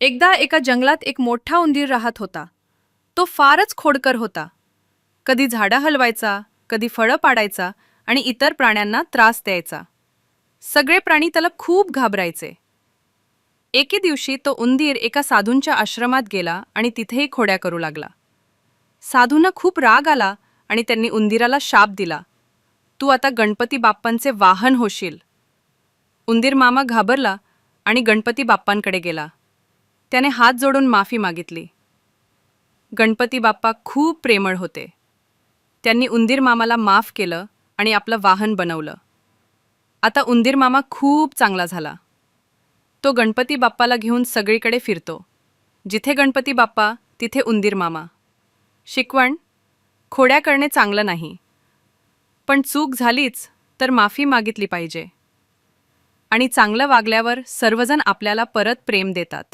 एकदा एका जंगलात एक मोठा उंदीर राहत होता. तो फारच खोडकर होता. कधी झाडं हलवायचा कधी फळं पाडायचा आणि इतर प्राण्यांना त्रास द्यायचा. सगळे प्राणी त्याला खूप घाबरायचे. एके दिवशी तो उंदीर एका साधूंच्या आश्रमात गेला आणि तिथेही खोड्या करू लागला. साधूंना खूप राग आला आणि त्यांनी उंदीराला शाप दिला. तू आता गणपती बाप्पांचे वाहन होशील. उंदीर मामा घाबरला आणि गणपती बाप्पांकडे गेला. त्याने हात जोडून माफी मागितली. गणपती बाप्पा खूप प्रेमळ होते. त्यांनी उंदीर मामाला माफ केलं आणि आपलं वाहन बनवलं. आता उंदीर मामा खूप चांगला झाला. तो गणपती बाप्पाला घेऊन सगळीकडे फिरतो. जिथे गणपती बाप्पा तिथे उंदीर मामा. शिकवण खोड्या करणे चांगलं नाही. पण चूक झालीच तर माफी मागितली पाहिजे. आणि चांगलं वागल्यावर सर्वजण आपल्याला परत प्रेम देतात.